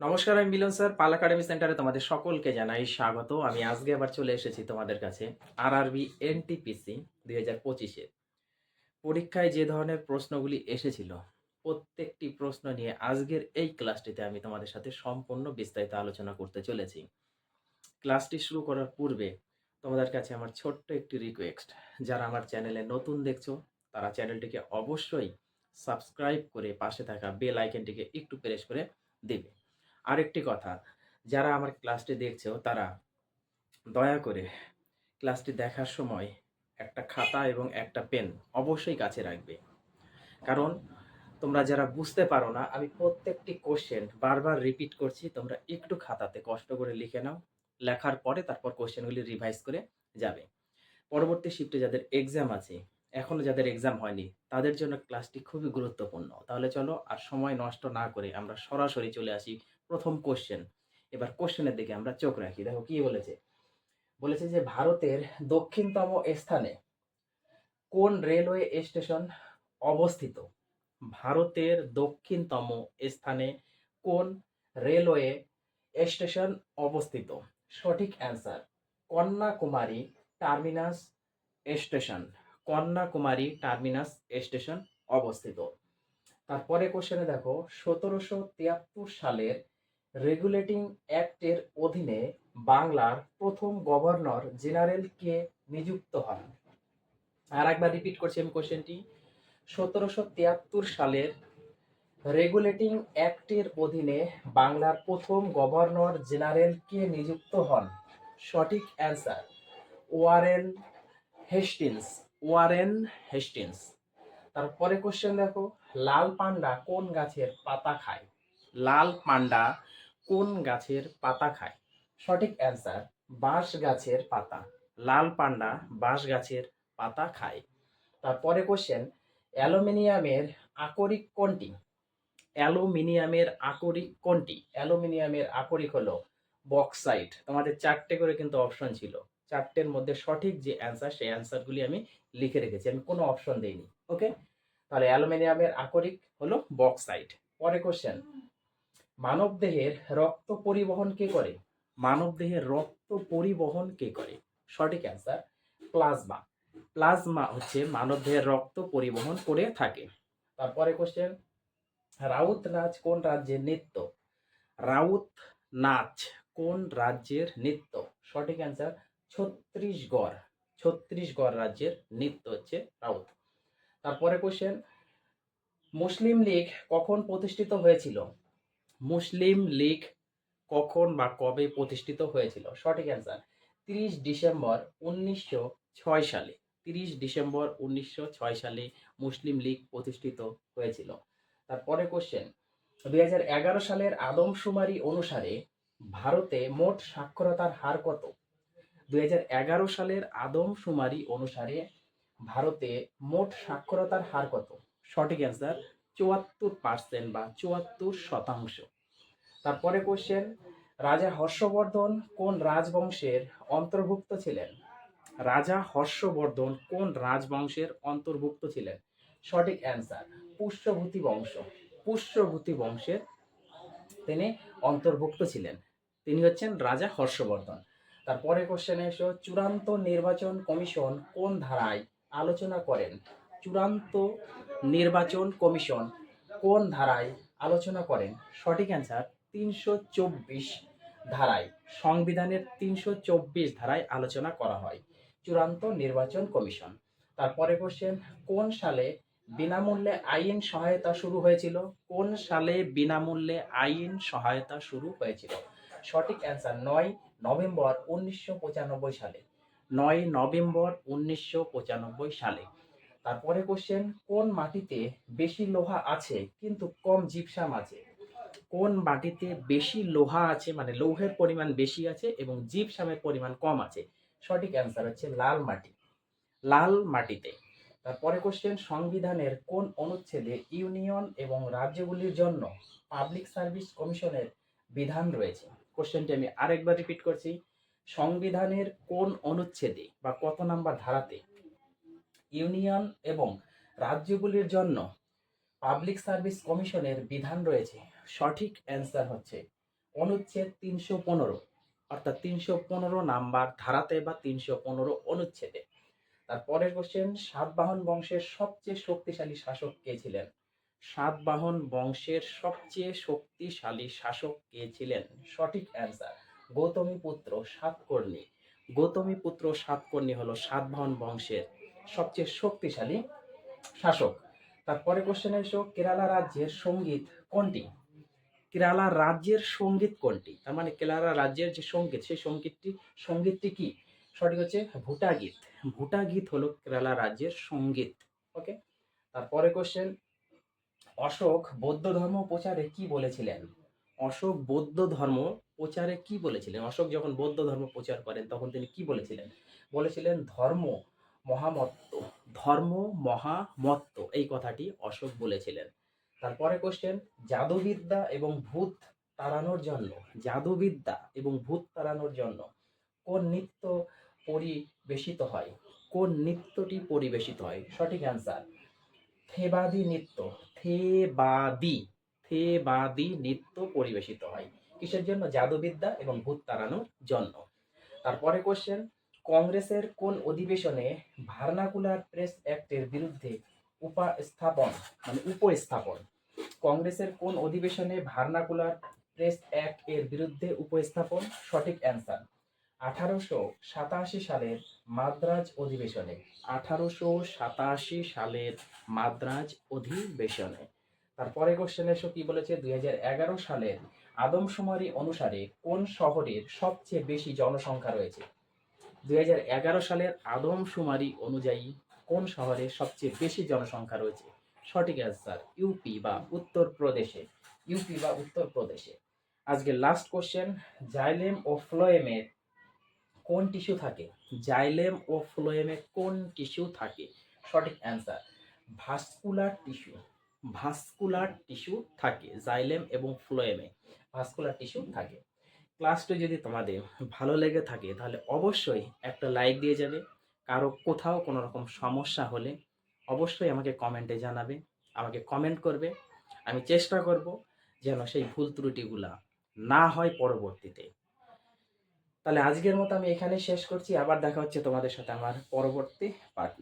নমস্কার, আমি মিলন স্যার। পাল একাডেমি সেন্টারে তোমাদের সকলকে জানাই স্বাগত। আমি আজকে আবার চলে এসেছি তোমাদের কাছে আর আরবি এনটিপিসি দুই হাজার পঁচিশে। পরীক্ষায় যে ধরনের প্রশ্নগুলি এসেছিল, প্রত্যেকটি প্রশ্ন নিয়ে আজকের এই ক্লাসটিতে আমি তোমাদের সাথে সম্পূর্ণ বিস্তারিত আলোচনা করতে চলেছি। ক্লাসটি শুরু করার পূর্বে তোমাদের কাছে আমার ছোট্ট একটি রিকোয়েস্ট যারা আমার চ্যানেলে নতুন দেখছ, তারা চ্যানেলটিকে অবশ্যই সাবস্ক্রাইব করে পাশে থাকা বেল আইকনটিকে একটু প্রেস করে দেবে। আরেকটি কথা, যারা আমার ক্লাসটি দেখছ তারা দয়া করে ক্লাসটি দেখার সময় একটা খাতা এবং একটা পেন অবশ্যই কাছে রাখবে। কারণ তোমরা যারা বুঝতে পারো না, আমি প্রত্যেকটি কোশ্চেন বারবার রিপিট করছি, তোমরা একটু খাতাতে কষ্ট করে লিখে নাও, লেখার পরে তারপর কোশ্চেনগুলি রিভাইজ করে যাবে। পরবর্তী শিফটে যাদের এক্সাম আছে এখনও যাদের এক্সাম হয়নি, তাদের জন্য ক্লাসটি খুবই গুরুত্বপূর্ণ। তাহলে চলো আর সময় নষ্ট না করে আমরা সরাসরি চলে আসি প্রথম কোশ্চেন এবার কোশ্চেনের দিকে আমরা চোখ রাখি। দেখো কি বলেছে? বলেছে যে ভারতের দক্ষিণতম স্থানে কোন রেলওয়ে স্টেশন অবস্থিত? ভারতের দক্ষিণতম স্থানে কোন রেলওয়ে স্টেশন অবস্থিত? সঠিক answer Kanyakumari terminus station. Kanyakumari terminus station অবস্থিত। তারপরে কোশ্চেনে দেখো, সতেরোশো তিয়াত্তর সালের রেগুলেটিং অ্যাক্টের অধীনে বাংলার প্রথম গভর্নর জেনারেল কে নিযুক্ত হন। আর একবার রিপিট করছি আমি কোশ্চেনটি সতেরোশো তিয়াত্তর সালের রেগুলেটিং অ্যাক্টের অধীনে বাংলার প্রথম গভর্নর জেনারেল কে নিযুক্ত হন? সঠিক answer Warren Hastings Warren Hastings তারপরে কোশ্চেন দেখো, লাল পান্ডা কোন গাছের পাতা খায়? লাল পান্ডা কোন গাছের পাতা খায়? সঠিক অ্যান্সার, বাঁশ গাছের পাতা। লাল পান্ডা বাঁশ গাছের পাতা খায়। তারপরে কোশ্চেন অ্যালুমিনিয়ামের আকরিক কোনটি? অ্যালুমিনিয়ামের আকরিক কোনটি? অ্যালুমিনিয়ামের আকরিক হলো বক্সাইট। তোমাদের চারটে করে কিন্তু অপশন ছিল। চারটের মধ্যে সঠিক যে অ্যান্সার, সেই অ্যান্সারগুলি আমি লিখে রেখেছি। আমি কোনো অপশন দেইনি ওকে তাহলে অ্যালুমিনিয়ামের আকরিক হলো বক্সাইট। পরে কোশ্চেন মানব দেহের রক্ত পরিবহন কে করে? মানব দেহের রক্ত পরিবহন কে করে? সঠিক অ্যান্সার প্লাজমা প্লাজমা হচ্ছে মানব দেহের রক্ত পরিবহন করে থাকে। তারপরে কোশ্চেন রাউত নাচ কোন রাজ্যের নৃত্য? রাউত নাচ কোন রাজ্যের নৃত্য? সঠিক অ্যান্সার ছত্রিশগড় ছত্রিশগড় রাজ্যের নৃত্য হচ্ছে রাউত। তারপরে কোশ্চেন মুসলিম লীগ কখন প্রতিষ্ঠিত হয়েছিল? মুসলিম লীগ কখন বা কবে প্রতিষ্ঠিত হয়েছিল? সঠিক অ্যান্সার তিরিশ ডিসেম্বর উনিশশো ছয় সালে। তিরিশ ডিসেম্বর উনিশশো ছয় সালে মুসলিম লীগ প্রতিষ্ঠিত হয়েছিল। তারপরে কোশ্চেন দুই হাজার এগারো সালের আদমশুমারি অনুসারে ভারতে মোট সাক্ষরতার হার কত? দুই হাজার এগারো সালের আদমশুমারি অনুসারে ভারতে মোট সাক্ষরতার হার কত? সঠিক অ্যান্সার চুয়াত্তর পার্সেন্ট বা চুয়াত্তর শতাংশ। তারপরে কোশ্চেন রাজা হর্ষবর্ধন কোন রাজবংশের অন্তর্ভুক্ত ছিলেন? রাজা হর্ষবর্ধন কোন রাজবংশের অন্তর্ভুক্ত ছিলেন? সঠিক অ্যান্সার পুষ্যভূতি বংশ। পুষ্যভূতি বংশের তিনি অন্তর্ভুক্ত ছিলেন। তিনি হচ্ছেন রাজা হর্ষবর্ধন। তারপরে কোশ্চেনে এসো, চূড়ান্ত নির্বাচন কমিশন কোন ধারায় আলোচনা করেন? চূড়ান্ত নির্বাচন কমিশন কোন ধারায় আলোচনা করেন? সঠিক অ্যান্সার তিনশো চব্বিশ ধারায়, সংবিধানের তিনশো চব্বিশ ধারায় আলোচনা করা হয়। চূড়ান্ত নির্বাচন কমিশন। তারপরে কোশ্চেন কোন সালে বিনামূল্যে আইন সহায়তা শুরু হয়েছিল? কোন সালে বিনামূল্যে আইন সহায়তা শুরু হয়েছিল? সঠিক অ্যান্সার নয় নভেম্বর উনিশশো পঁচানব্বই সালে। নয় নভেম্বর উনিশশো পঁচানব্বই সালে। তারপরে কোশ্চেন কোন মাটিতে বেশি লোহা আছে, কিন্তু কম জিপসাম আছে? কোন মাটিতে বেশি লোহা আছে মানে লৌহের পরিমাণ বেশি আছে এবং জিপসামের পরিমাণ কম আছে? সঠিক অ্যান্সার হচ্ছে লাল মাটি। লাল মাটিতে। তারপরে কোশ্চেন সংবিধানের কোন অনুচ্ছেদে ইউনিয়ন এবং রাজ্যগুলির জন্য পাবলিক সার্ভিস কমিশনের বিধান রয়েছে? কোশ্চেনটি আমি আরেকবার রিপিট করছি। সংবিধানের কোন অনুচ্ছেদে বা কত নাম্বার ধারাতে ইউনিয়ন এবং রাজ্যগুলির জন্য পাবলিক সার্ভিস কমিশনের বিধান রয়েছে। সঠিক অ্যান্সার হচ্ছে অনুচ্ছেদ তিনশো পনেরো, অর্থাৎ তিনশো পনেরো নাম্বার ধারাতে বা তিনশো পনেরো অনুচ্ছেদে। তারপরের কোশ্চেন সাতবাহন বংশের সবচেয়ে শক্তিশালী শাসক কে ছিলেন? সাতবাহন বংশের সবচেয়ে শক্তিশালী শাসক কে ছিলেন? সঠিক অ্যান্সার, গৌতমী পুত্র সাতকর্ণী। গৌতমী পুত্র সাতকর্ণী হলো সাতবাহন বংশের সবচেয়ে শক্তিশালী শাসক। তারপরে কোশ্চেন এসো, কেরালা রাজ্যের সংগীত কোনটি? কেরালা রাজ্যের সংগীত কোনটি? তার মানে কেরালা রাজ্যের যে সংগীত, সেই সঙ্গীতটি সঙ্গীতটি কি? সঠিক হচ্ছে ভুটা গীত। ভুটা গীত হলো কেরালা রাজ্যের সংগীত। ওকে তারপরে কোশ্চেন অশোক বৌদ্ধ ধর্ম প্রচারে কি বলেছিলেন? অশোক বৌদ্ধ ধর্ম প্রচারে কি বলেছিলেন? অশোক যখন বৌদ্ধ ধর্ম প্রচার করেন, তখন তিনি কি বলেছিলেন? বলেছিলেন ধর্ম মহামত্ত, ধর্ম মহামত্ত এই কথাটি অশোক বলেছিলেন। তারপরে কোশ্চেন জাদুবিদ্যা এবং ভূত তাড়ানোর জন্য, জাদুবিদ্যা এবং ভূত তাড়ানোর জন্য কোন নৃত্য পরিবেশিত হয়? কোন নৃত্যটি পরিবেশিত হয়? সঠিক অ্যান্সার থেবাদি নৃত্য, থেবাদি থেবাদি নৃত্য পরিবেশিত হয়। কিসের জন্য? জাদুবিদ্যা এবং ভূত তাড়ানোর জন্য। তারপরে কোশ্চেন কংগ্রেসের কোন অধিবেশনে ভার্নাকুলার প্রেস অ্যাক্টের বিরুদ্ধে উপস্থাপন মানে উপস্থাপন? কংগ্রেসের কোন অধিবেশনে ভার্নাকুলার প্রেস অ্যাক্ট এর বিরুদ্ধে উপস্থাপন? সঠিক অ্যান্সার, আঠারোশো সাতাশি সালের মাদ্রাজ অধিবেশনে। আঠারোশো সাতাশি সালের মাদ্রাজ অধিবেশনে। তারপরে কোশ্চেন এসো কি বলেছে? দুই হাজার এগারো সালের আদমশুমারি অনুসারে কোন শহরের সবচেয়ে বেশি জনসংখ্যা রয়েছে? এগারো সালের আদমশুমারি অনুযায়ী কোন শহরে সবচেয়ে বেশি জনসংখ্যা রয়েছে? সঠিক অ্যান্সার ইউপি বা উত্তরপ্রদেশে। ইউপি বা উত্তরপ্রদেশে। আজকে লাস্ট কোশ্চেন জাইলেম ও ফ্লোয়েমের কোন টিস্যু থাকে? জাইলেম ও ফ্লোয়েমে কোন টিস্যু থাকে? সঠিক answer vascular tissue vascular tissue থাকে, জাইলেম এবং ফ্লোয়েমে। ভাস্কুলার টিস্যু থাকে। ক্লাসটি যদি তোমাদের ভালো লেগে থাকে, তাহলে অবশ্যই একটা লাইক দিয়ে যাবে। কারও কোথাও কোনো রকম সমস্যা হলে অবশ্যই আমাকে কমেন্টে জানাবে, আমাকে কমেন্ট করবে। আমি চেষ্টা করব যেন সেই ভুল ত্রুটিগুলা না হয় পরবর্তীতে। তাহলে আজকের মতো আমি এখানে শেষ করছি। আবার দেখা হচ্ছে তোমাদের সাথে আমার পরবর্তী পার্ট